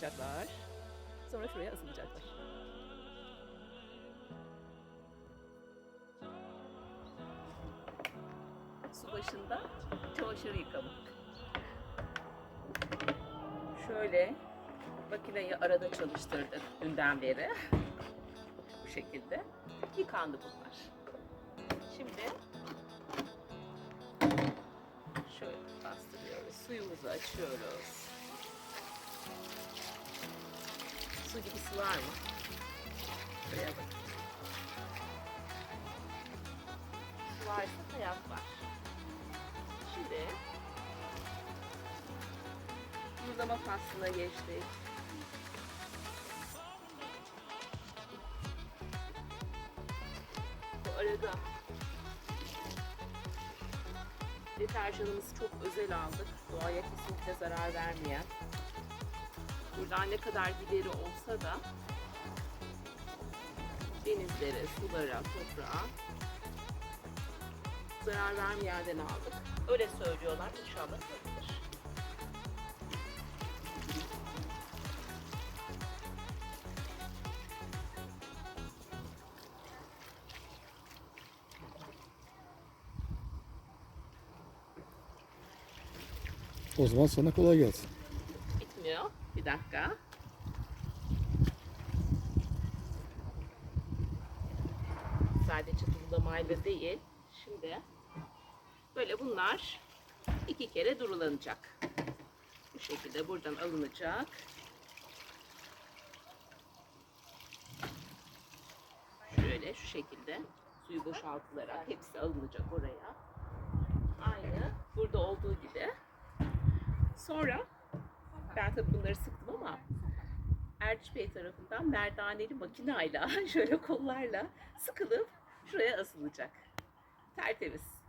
durulanacaklar. Sonra şuraya asılacaklar. Su başında çamaşır yıkamak. Şöyle makineyi arada çalıştırdık dünden beri. Bu şekilde. Yıkandı bunlar. Şimdi şöyle bastırıyoruz. Suyumuzu açıyoruz. Su gibisi var mı? Şuraya bak. Su varsa hayat var. Şimdi Buzlama faslına geçtik. Bu arada deterjanımızı çok özel aldık. Doğaya kesinlikle zarar vermeyen. Buradan ne kadar gideri olsa da denizlere, sulara, toprağa zarar vermeyenden aldık. Öyle söylüyorlar. İnşallah öyledir. O zaman sana kolay gelsin. Bitmiyor. Bir dakika. Sadece durulamayla değil. Şimdi böyle bunlar iki kere durulanacak. Bu şekilde buradan alınacak. Şöyle şu şekilde suyu boşaltılarak hepsi alınacak oraya. Aynı burada olduğu gibi. Sonra ben tabii bunları sıktım ama Erciş Bey tarafından merdaneli makinayla şöyle kollarla sıkılıp şuraya asılacak. Tertemiz.